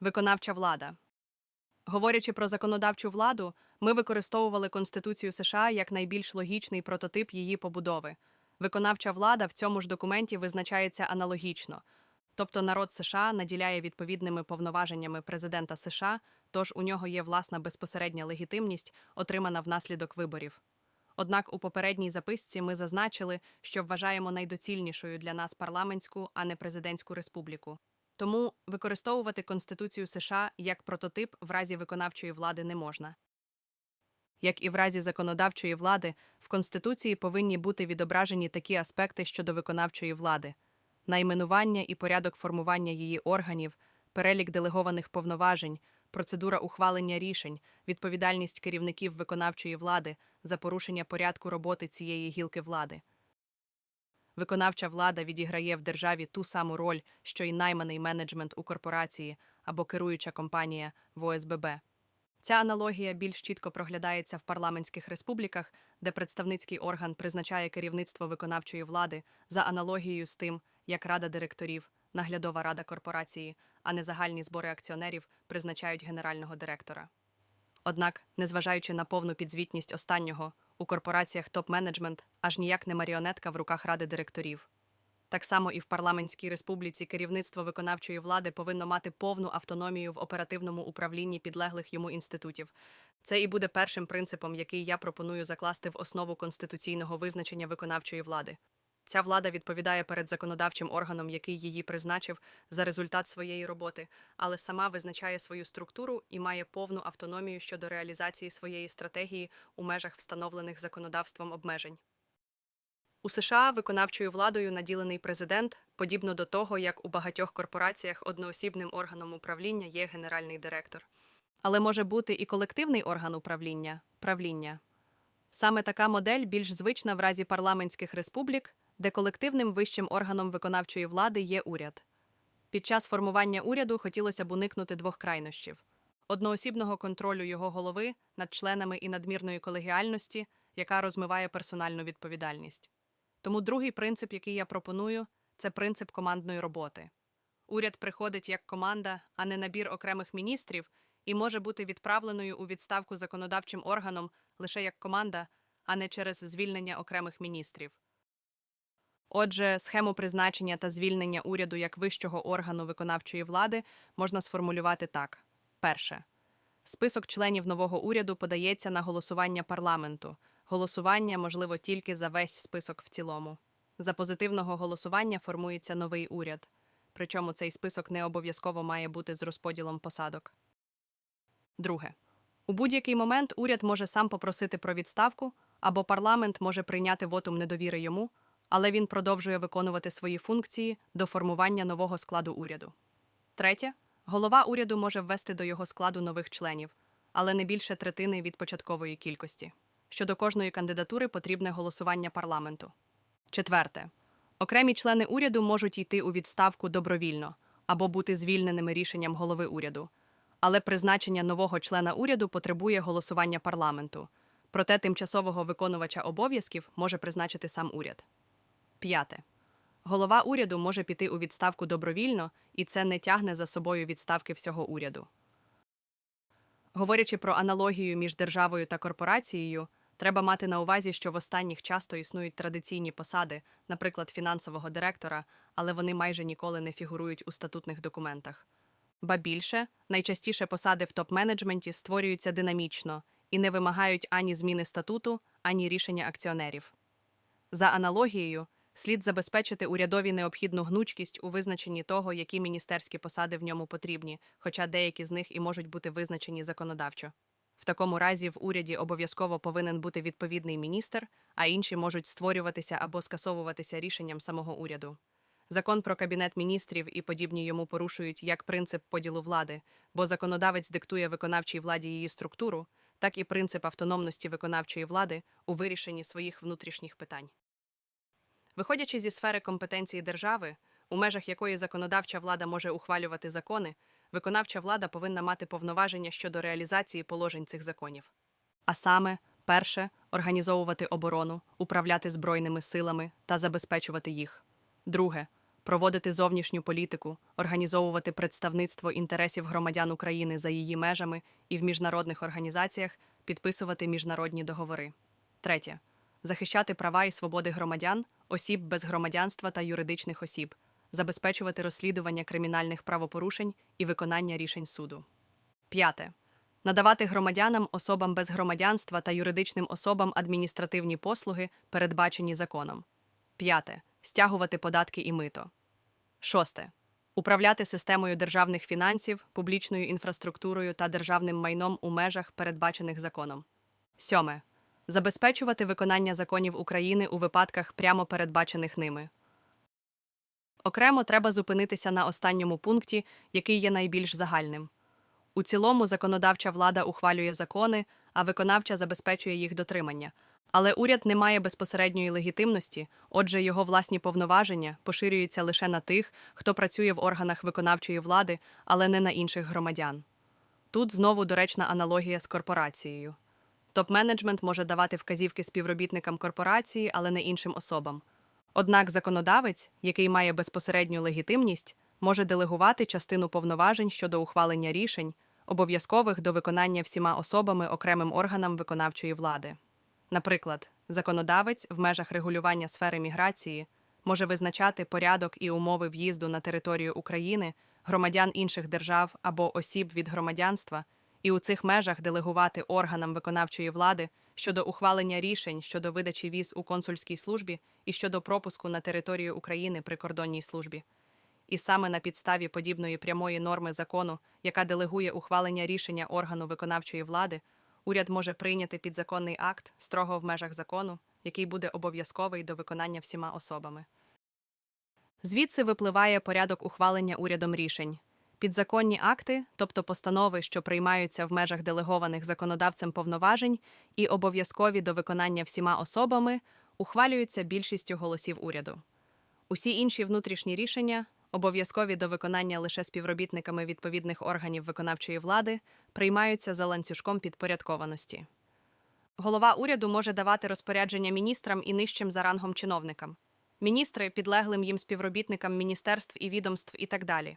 Виконавча влада. Говорячи про законодавчу владу, ми використовували Конституцію США як найбільш логічний прототип її побудови. Виконавча влада в цьому ж документі визначається аналогічно, тобто народ США наділяє відповідними повноваженнями президента США, тож у нього є власна безпосередня легітимність, отримана внаслідок виборів. Однак у попередній записці ми зазначили, що вважаємо найдоцільнішою для нас парламентську, а не президентську республіку. Тому використовувати Конституцію США як прототип в разі виконавчої влади не можна. Як і в разі законодавчої влади, в Конституції повинні бути відображені такі аспекти щодо виконавчої влади: найменування і порядок формування її органів, перелік делегованих повноважень, процедура ухвалення рішень, відповідальність керівників виконавчої влади за порушення порядку роботи цієї гілки влади. Виконавча влада відіграє в державі ту саму роль, що й найманий менеджмент у корпорації або керуюча компанія в ОСББ. Ця аналогія більш чітко проглядається в парламентських республіках, де представницький орган призначає керівництво виконавчої влади за аналогією з тим, як рада директорів, наглядова рада корпорації, а не загальні збори акціонерів призначають генерального директора. Однак, незважаючи на повну підзвітність останнього, у корпораціях топ-менеджмент аж ніяк не маріонетка в руках ради директорів. Так само і в парламентській республіці керівництво виконавчої влади повинно мати повну автономію в оперативному управлінні підлеглих йому інститутів. Це і буде першим принципом, який я пропоную закласти в основу конституційного визначення виконавчої влади. Ця влада відповідає перед законодавчим органом, який її призначив за результат своєї роботи, але сама визначає свою структуру і має повну автономію щодо реалізації своєї стратегії у межах встановлених законодавством обмежень. У США виконавчою владою наділений президент, подібно до того, як у багатьох корпораціях одноосібним органом управління є генеральний директор. Але може бути і колективний орган управління правління. Саме така модель більш звична в разі парламентських республік, де колективним вищим органом виконавчої влади є уряд. Під час формування уряду хотілося б уникнути двох крайнощів: одноосібного контролю його голови над членами і надмірної колегіальності, яка розмиває персональну відповідальність. Тому другий принцип, який я пропоную, це принцип командної роботи. Уряд приходить як команда, а не набір окремих міністрів, і може бути відправленою у відставку законодавчим органом лише як команда, а не через звільнення окремих міністрів. Отже, схему призначення та звільнення уряду як вищого органу виконавчої влади можна сформулювати так: перше. Список членів нового уряду подається на голосування парламенту. Голосування можливо тільки за весь список в цілому. За позитивного голосування формується новий уряд. Причому цей список не обов'язково має бути з розподілом посадок. Друге. У будь-який момент уряд може сам попросити про відставку, або парламент може прийняти вотум недовіри йому, але він продовжує виконувати свої функції до формування нового складу уряду. Третє. Голова уряду може ввести до його складу нових членів, але не більше третини від початкової кількості. Щодо кожної кандидатури потрібне голосування парламенту. Четверте. Окремі члени уряду можуть йти у відставку добровільно або бути звільненими рішенням голови уряду, але призначення нового члена уряду потребує голосування парламенту. Проте тимчасового виконувача обов'язків може призначити сам уряд. П'яте. Голова уряду може піти у відставку добровільно, і це не тягне за собою відставки всього уряду. Говорячи про аналогію між державою та корпорацією, треба мати на увазі, що в останніх часто існують традиційні посади, наприклад, фінансового директора, але вони майже ніколи не фігурують у статутних документах. Ба більше, найчастіше посади в топ-менеджменті створюються динамічно і не вимагають ані зміни статуту, ані рішення акціонерів. За аналогією, слід забезпечити урядові необхідну гнучкість у визначенні того, які міністерські посади в ньому потрібні, хоча деякі з них і можуть бути визначені законодавчо. В такому разі в уряді обов'язково повинен бути відповідний міністр, а інші можуть створюватися або скасовуватися рішенням самого уряду. Закон про кабінет міністрів і подібні йому порушують як принцип поділу влади, бо законодавець диктує виконавчій владі її структуру, так і принцип автономності виконавчої влади у вирішенні своїх внутрішніх питань. Виходячи зі сфери компетенції держави, у межах якої законодавча влада може ухвалювати закони, виконавча влада повинна мати повноваження щодо реалізації положень цих законів. А саме, перше організовувати оборону, управляти збройними силами та забезпечувати їх. Друге проводити зовнішню політику, організовувати представництво інтересів громадян України за її межами і в міжнародних організаціях підписувати міжнародні договори. Третє захищати права і свободи громадян, осіб без громадянства та юридичних осіб, забезпечувати розслідування кримінальних правопорушень і виконання рішень суду. П'яте. Надавати громадянам, особам без громадянства та юридичним особам адміністративні послуги, передбачені законом. П'яте. Стягувати податки і мито. Шосте. Управляти системою державних фінансів, публічною інфраструктурою та державним майном у межах, передбачених законом. Сьоме. Забезпечувати виконання законів України у випадках, прямо передбачених ними. Окремо треба зупинитися на останньому пункті, який є найбільш загальним. У цілому законодавча влада ухвалює закони, а виконавча забезпечує їх дотримання. Але уряд не має безпосередньої легітимності, отже, його власні повноваження поширюються лише на тих, хто працює в органах виконавчої влади, але не на інших громадян. Тут знову доречна аналогія з корпорацією. Топ-менеджмент може давати вказівки співробітникам корпорації, але не іншим особам. Однак законодавець, який має безпосередню легітимність, може делегувати частину повноважень щодо ухвалення рішень, обов'язкових до виконання всіма особами окремим органам виконавчої влади. Наприклад, законодавець в межах регулювання сфери міграції може визначати порядок і умови в'їзду на територію України громадян інших держав або осіб від громадянства, і у цих межах делегувати органам виконавчої влади щодо ухвалення рішень щодо видачі віз у консульській службі і щодо пропуску на територію України при кордонній службі. І саме на підставі подібної прямої норми закону, яка делегує ухвалення рішення органу виконавчої влади, уряд може прийняти підзаконний акт строго в межах закону, який буде обов'язковий до виконання всіма особами. Звідси випливає порядок ухвалення урядом рішень. Підзаконні акти, тобто постанови, що приймаються в межах делегованих законодавцем повноважень і обов'язкові до виконання всіма особами, ухвалюються більшістю голосів уряду. Усі інші внутрішні рішення, обов'язкові до виконання лише співробітниками відповідних органів виконавчої влади, приймаються за ланцюжком підпорядкованості. Голова уряду може давати розпорядження міністрам і нижчим за рангом чиновникам, міністри підлеглим їм співробітникам міністерств і відомств і так далі.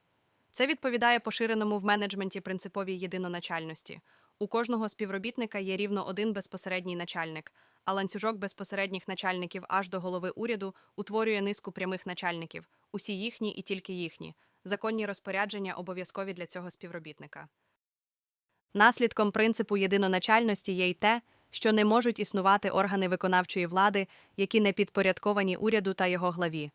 Це відповідає поширеному в менеджменті принциповій єдиноначальності. У кожного співробітника є рівно один безпосередній начальник, а ланцюжок безпосередніх начальників аж до голови уряду утворює низку прямих начальників, усі їхні і тільки їхні. Законні розпорядження обов'язкові для цього співробітника. Наслідком принципу єдиноначальності є й те, що не можуть існувати органи виконавчої влади, які не підпорядковані уряду та його главі.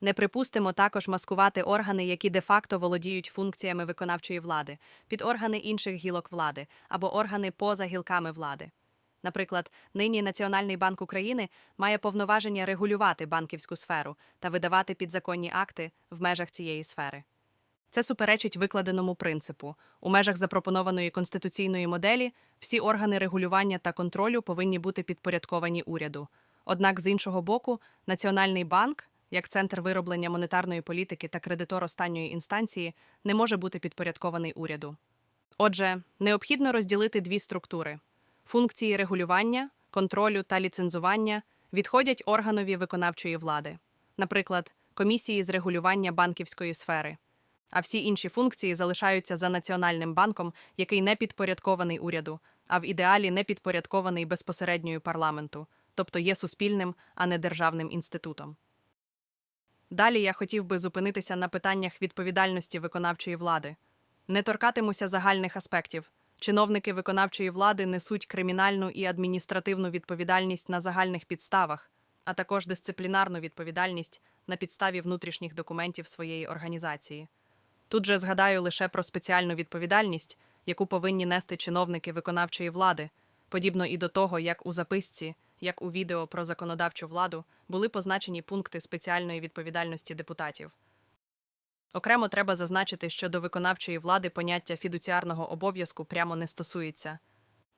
Не припустимо також маскувати органи, які де-факто володіють функціями виконавчої влади, під органи інших гілок влади або органи поза гілками влади. Наприклад, нині Національний банк України має повноваження регулювати банківську сферу та видавати підзаконні акти в межах цієї сфери. Це суперечить викладеному принципу. У межах запропонованої конституційної моделі всі органи регулювання та контролю повинні бути підпорядковані уряду. Однак, з іншого боку, Національний банк, як центр вироблення монетарної політики та кредитор останньої інстанції, не може бути підпорядкований уряду. Отже, необхідно розділити дві структури: функції регулювання, контролю та ліцензування відходять органові виконавчої влади, наприклад, комісії з регулювання банківської сфери. А всі інші функції залишаються за Національним банком, який не підпорядкований уряду, а в ідеалі не підпорядкований безпосередньою парламенту, тобто є суспільним, а не державним інститутом. Далі я хотів би зупинитися на питаннях відповідальності виконавчої влади. Не торкатимуся загальних аспектів. Чиновники виконавчої влади несуть кримінальну і адміністративну відповідальність на загальних підставах, а також дисциплінарну відповідальність на підставі внутрішніх документів своєї організації. Тут же згадаю лише про спеціальну відповідальність, яку повинні нести чиновники виконавчої влади, подібно і до того, як у записці, як у відео про законодавчу владу були позначені пункти спеціальної відповідальності депутатів. Окремо треба зазначити, що до виконавчої влади поняття фідуціарного обов'язку прямо не стосується.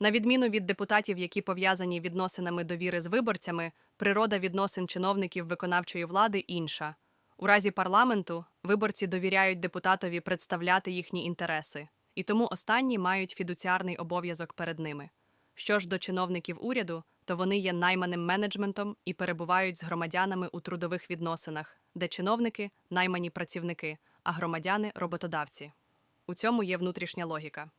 На відміну від депутатів, які пов'язані відносинами довіри з виборцями, природа відносин чиновників виконавчої влади інша. У разі парламенту виборці довіряють депутатові представляти їхні інтереси, і тому останні мають фідуціарний обов'язок перед ними. Що ж до чиновників уряду, то вони є найманим менеджментом і перебувають з громадянами у трудових відносинах, де чиновники наймані працівники, а громадяни роботодавці. У цьому є внутрішня логіка.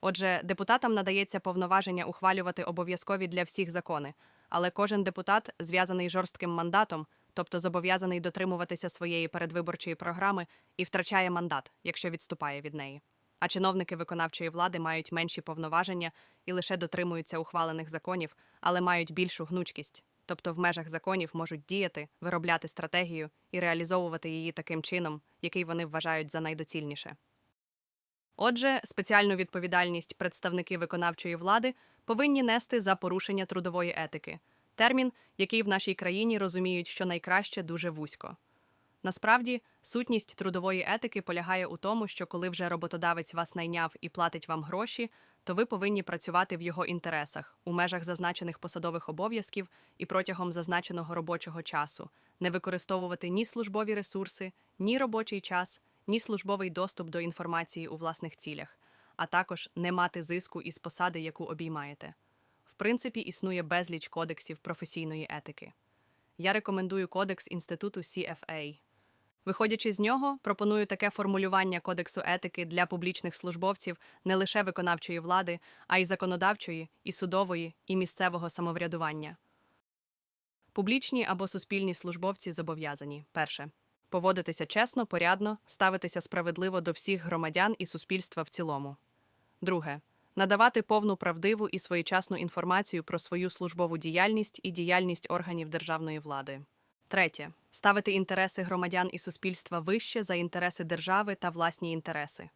Отже, депутатам надається повноваження ухвалювати обов'язкові для всіх закони, але кожен депутат зв'язаний жорстким мандатом, тобто зобов'язаний дотримуватися своєї передвиборчої програми і втрачає мандат, якщо відступає від неї. А чиновники виконавчої влади мають менші повноваження і лише дотримуються ухвалених законів, але мають більшу гнучкість, тобто в межах законів можуть діяти, виробляти стратегію і реалізовувати її таким чином, який вони вважають за найдоцільніше. Отже, спеціальну відповідальність представники виконавчої влади повинні нести за порушення трудової етики термін, який в нашій країні розуміють, що найкраще дуже вузько. Насправді, сутність трудової етики полягає у тому, що коли вже роботодавець вас найняв і платить вам гроші, то ви повинні працювати в його інтересах у межах зазначених посадових обов'язків і протягом зазначеного робочого часу, не використовувати ні службові ресурси, ні робочий час, ні службовий доступ до інформації у власних цілях, а також не мати зиску із посади, яку обіймаєте. В принципі, існує безліч кодексів професійної етики. Я рекомендую кодекс інституту CFA. Виходячи з нього, пропоную таке формулювання кодексу етики для публічних службовців не лише виконавчої влади, а й законодавчої, і судової, і місцевого самоврядування. Публічні або суспільні службовці зобов'язані перше поводитися чесно, порядно, ставитися справедливо до всіх громадян і суспільства в цілому. Друге надавати повну правдиву і своєчасну інформацію про свою службову діяльність і діяльність органів державної влади. Третє ставити інтереси громадян і суспільства вище за інтереси держави та власні інтереси.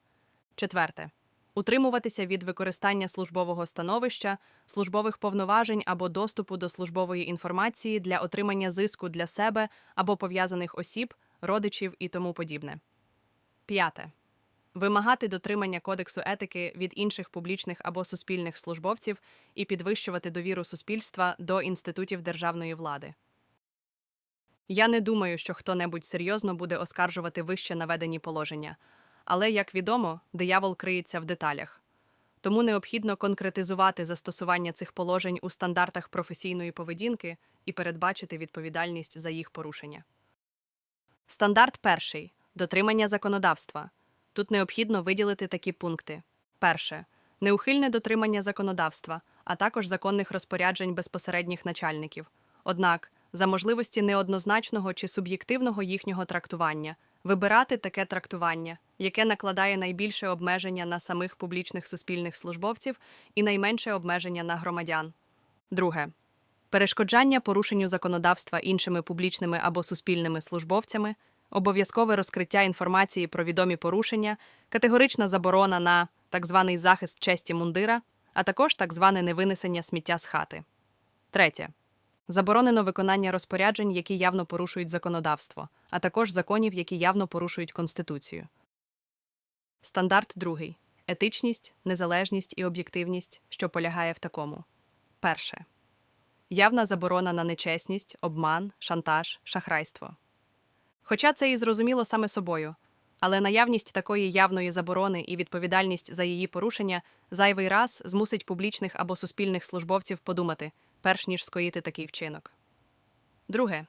Четверте утримуватися від використання службового становища, службових повноважень або доступу до службової інформації для отримання зиску для себе або пов'язаних осіб, родичів і тому подібне. П'яте вимагати дотримання кодексу етики від інших публічних або суспільних службовців і підвищувати довіру суспільства до інститутів державної влади. Я не думаю, що хто-небудь серйозно буде оскаржувати вище наведені положення, але, як відомо, диявол криється в деталях. Тому необхідно конкретизувати застосування цих положень у стандартах професійної поведінки і передбачити відповідальність за їх порушення. Стандарт перший дотримання законодавства. Тут необхідно виділити такі пункти: перше неухильне дотримання законодавства, а також законних розпоряджень безпосередніх начальників. Однак, за можливості неоднозначного чи суб'єктивного їхнього трактування, вибирати таке трактування, яке накладає найбільше обмеження на самих публічних суспільних службовців і найменше обмеження на громадян. Друге перешкоджання порушенню законодавства іншими публічними або суспільними службовцями, обов'язкове розкриття інформації про відомі порушення, категорична заборона на так званий захист честі мундира, а також так зване невинесення сміття з хати. Третє. Заборонено виконання розпоряджень, які явно порушують законодавство, а також законів, які явно порушують Конституцію. Стандарт другий етичність, незалежність і об'єктивність, що полягає в такому. Перше. Явна заборона на нечесність, обман, шантаж, шахрайство. Хоча це і зрозуміло саме собою, але наявність такої явної заборони і відповідальність за її порушення зайвий раз змусить публічних або суспільних службовців подумати, перш ніж скоїти такий вчинок. Друге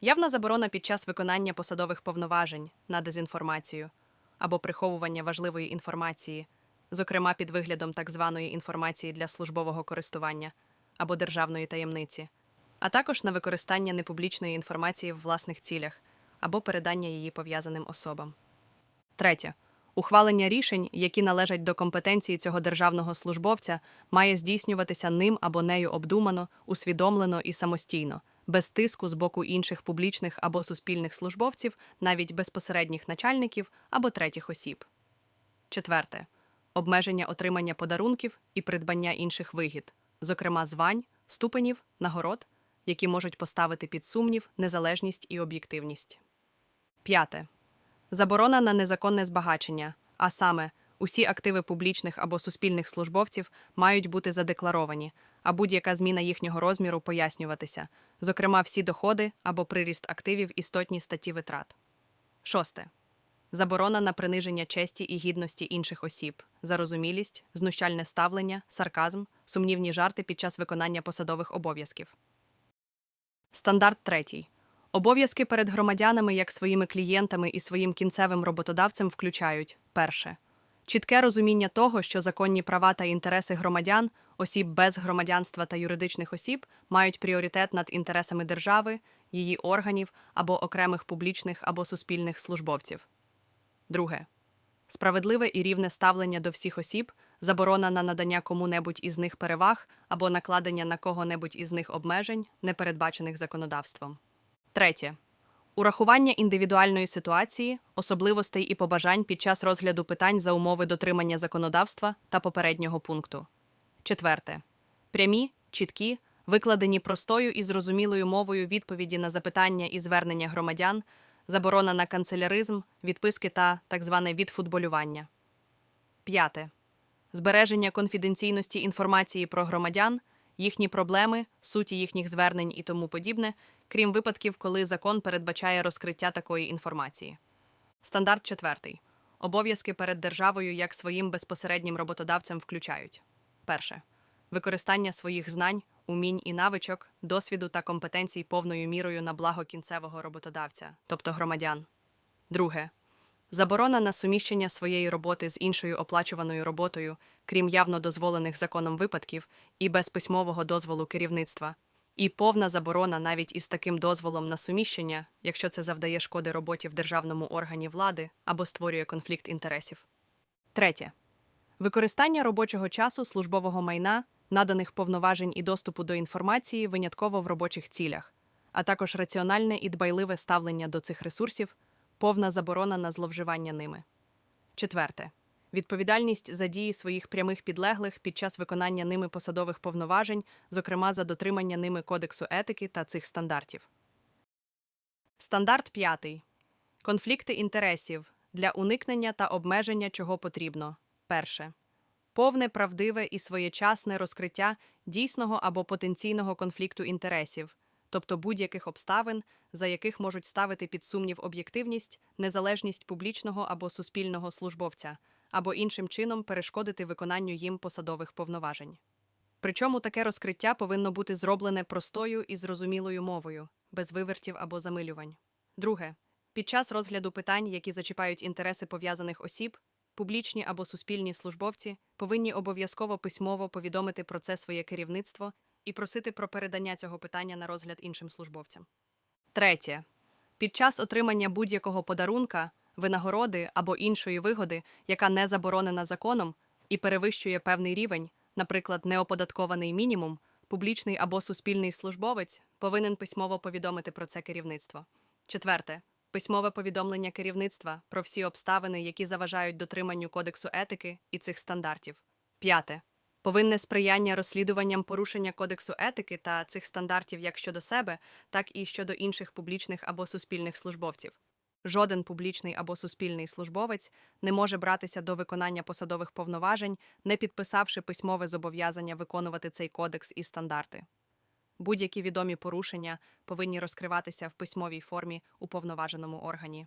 явна заборона під час виконання посадових повноважень на дезінформацію або приховування важливої інформації, зокрема під виглядом так званої інформації для службового користування або державної таємниці, а також на використання непублічної інформації в власних цілях або передання її пов'язаним особам. Третє. Ухвалення рішень, які належать до компетенції цього державного службовця, має здійснюватися ним або нею обдумано, усвідомлено і самостійно, без тиску з боку інших публічних або суспільних службовців, навіть безпосередніх начальників або третіх осіб. Четверте. Обмеження отримання подарунків і придбання інших вигід, зокрема звань, ступенів, нагород, які можуть поставити під сумнів незалежність і об'єктивність. П'яте. Заборона на незаконне збагачення, а саме, усі активи публічних або суспільних службовців мають бути задекларовані, а будь-яка зміна їхнього розміру пояснюватися, зокрема, всі доходи або приріст активів істотні статті витрат. Шосте. Заборона на приниження честі і гідності інших осіб, зарозумілість, знущальне ставлення, сарказм, сумнівні жарти під час виконання посадових обов'язків. Стандарт третій. Обов'язки перед громадянами як своїми клієнтами і своїм кінцевим роботодавцем включають перше. Чітке розуміння того, що законні права та інтереси громадян, осіб без громадянства та юридичних осіб мають пріоритет над інтересами держави, її органів або окремих публічних або суспільних службовців. Друге. Справедливе і рівне ставлення до всіх осіб, заборона на надання кому-небудь із них переваг або накладення на кого-небудь із них обмежень, не передбачених законодавством. Третє. Урахування індивідуальної ситуації, особливостей і побажань під час розгляду питань за умови дотримання законодавства та попереднього пункту. Четверте. Прямі, чіткі, викладені простою і зрозумілою мовою відповіді на запитання і звернення громадян, заборона на канцеляризм, відписки та так зване відфутболювання. П'яте. Збереження конфіденційності інформації про громадян, їхні проблеми, суті їхніх звернень і тому подібне, крім випадків, коли закон передбачає розкриття такої інформації. Стандарт четвертий. Обов'язки перед державою як своїм безпосереднім роботодавцем включають перше використання своїх знань, умінь і навичок, досвіду та компетенцій повною мірою на благо кінцевого роботодавця, тобто громадян. Друге заборона на суміщення своєї роботи з іншою оплачуваною роботою, крім явно дозволених законом випадків, і без письмового дозволу керівництва, і повна заборона навіть із таким дозволом на суміщення, якщо це завдає шкоди роботі в державному органі влади або створює конфлікт інтересів. Третє використання робочого часу службового майна, наданих повноважень і доступу до інформації винятково в робочих цілях, а також раціональне і дбайливе ставлення до цих ресурсів, повна заборона на зловживання ними. Четверте. Відповідальність за дії своїх прямих підлеглих під час виконання ними посадових повноважень, зокрема за дотримання ними кодексу етики та цих стандартів. Стандарт п'ятий. Конфлікти інтересів для уникнення та обмеження чого потрібно. Перше. Повне правдиве і своєчасне розкриття дійсного або потенційного конфлікту інтересів, тобто будь-яких обставин, за яких можуть ставити під сумнів об'єктивність, незалежність публічного або суспільного службовця, або іншим чином перешкодити виконанню їм посадових повноважень. Причому таке розкриття повинно бути зроблене простою і зрозумілою мовою, без вивертів або замилювань. Друге, під час розгляду питань, які зачіпають інтереси пов'язаних осіб, публічні або суспільні службовці повинні обов'язково письмово повідомити про це своє керівництво і просити про передання цього питання на розгляд іншим службовцям. Третє. Під час отримання будь-якого подарунка, винагороди або іншої вигоди, яка не заборонена законом і перевищує певний рівень, наприклад, неоподаткований мінімум, публічний або суспільний службовець повинен письмово повідомити про це керівництво. Четверте. Письмове повідомлення керівництва про всі обставини, які заважають дотриманню кодексу етики і цих стандартів. П'яте. Повинне сприяння розслідуванням порушення кодексу етики та цих стандартів як щодо себе, так і щодо інших публічних або суспільних службовців. Жоден публічний або суспільний службовець не може братися до виконання посадових повноважень, не підписавши письмове зобов'язання виконувати цей кодекс і стандарти. Будь-які відомі порушення повинні розкриватися в письмовій формі у повноваженому органі.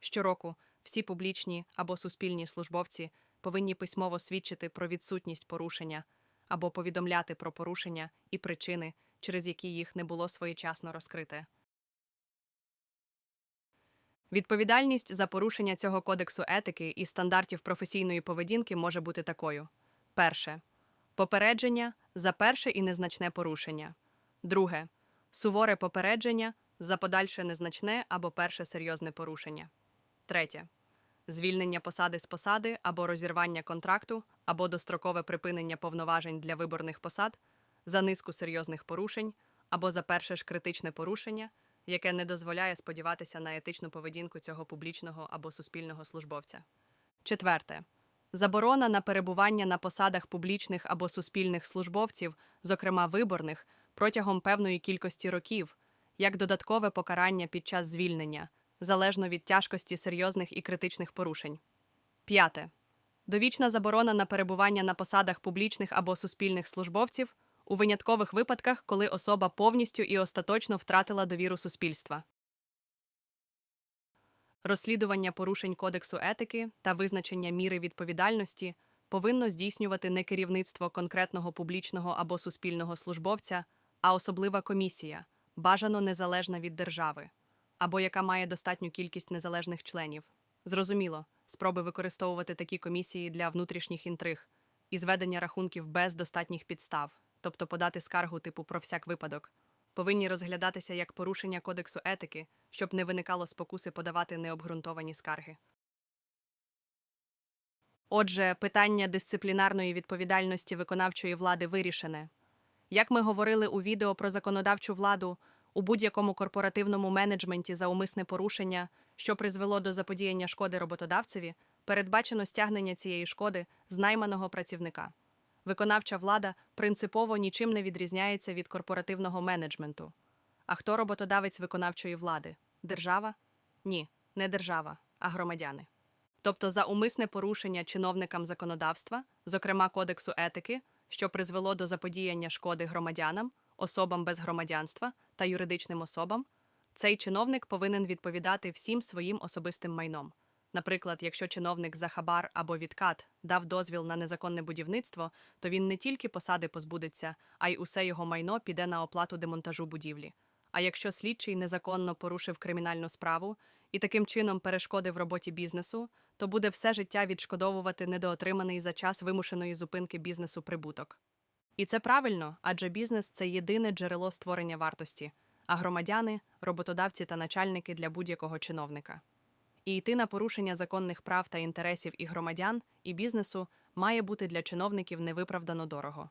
Щороку всі публічні або суспільні службовці повинні письмово свідчити про відсутність порушення або повідомляти про порушення і причини, через які їх не було своєчасно розкрите. Відповідальність за порушення цього кодексу етики і стандартів професійної поведінки може бути такою: перше. Попередження за перше і незначне порушення, друге. Суворе попередження за подальше незначне або перше серйозне порушення, третє. Звільнення посади з посади або розірвання контракту, або дострокове припинення повноважень для виборних посад за низку серйозних порушень, або за перше ж критичне порушення, яке не дозволяє сподіватися на етичну поведінку цього публічного або суспільного службовця. Четверте. Заборона на перебування на посадах публічних або суспільних службовців, зокрема виборних, протягом певної кількості років, як додаткове покарання під час звільнення залежно від тяжкості серйозних і критичних порушень. П'яте. Довічна заборона на перебування на посадах публічних або суспільних службовців у виняткових випадках, коли особа повністю і остаточно втратила довіру суспільства. Розслідування порушень кодексу етики та визначення міри відповідальності повинно здійснювати не керівництво конкретного публічного або суспільного службовця, а особлива комісія, бажано незалежна від держави, або яка має достатню кількість незалежних членів. Зрозуміло, спроби використовувати такі комісії для внутрішніх інтриг і зведення рахунків без достатніх підстав, тобто подати скаргу типу про всяк випадок, повинні розглядатися як порушення кодексу етики, щоб не виникало спокуси подавати необґрунтовані скарги. Отже, питання дисциплінарної відповідальності виконавчої влади вирішене. Як ми говорили у відео про законодавчу владу, у будь-якому корпоративному менеджменті за умисне порушення, що призвело до заподіяння шкоди роботодавцеві, передбачено стягнення цієї шкоди з найманого працівника. Виконавча влада принципово нічим не відрізняється від корпоративного менеджменту. А хто роботодавець виконавчої влади? Держава? Ні, не держава, а громадяни. Тобто за умисне порушення чиновникам законодавства, зокрема Кодексу етики, що призвело до заподіяння шкоди громадянам, особам без громадянства та юридичним особам, цей чиновник повинен відповідати всім своїм особистим майном. Наприклад, якщо чиновник за хабар або відкат дав дозвіл на незаконне будівництво, то він не тільки посади позбудеться, а й усе його майно піде на оплату демонтажу будівлі. А якщо слідчий незаконно порушив кримінальну справу і таким чином перешкодив роботі бізнесу, то буде все життя відшкодовувати недоотриманий за час вимушеної зупинки бізнесу прибуток. І це правильно, адже бізнес це єдине джерело створення вартості, а громадяни роботодавці та начальники для будь-якого чиновника. І йти на порушення законних прав та інтересів і громадян, і бізнесу має бути для чиновників невиправдано дорого.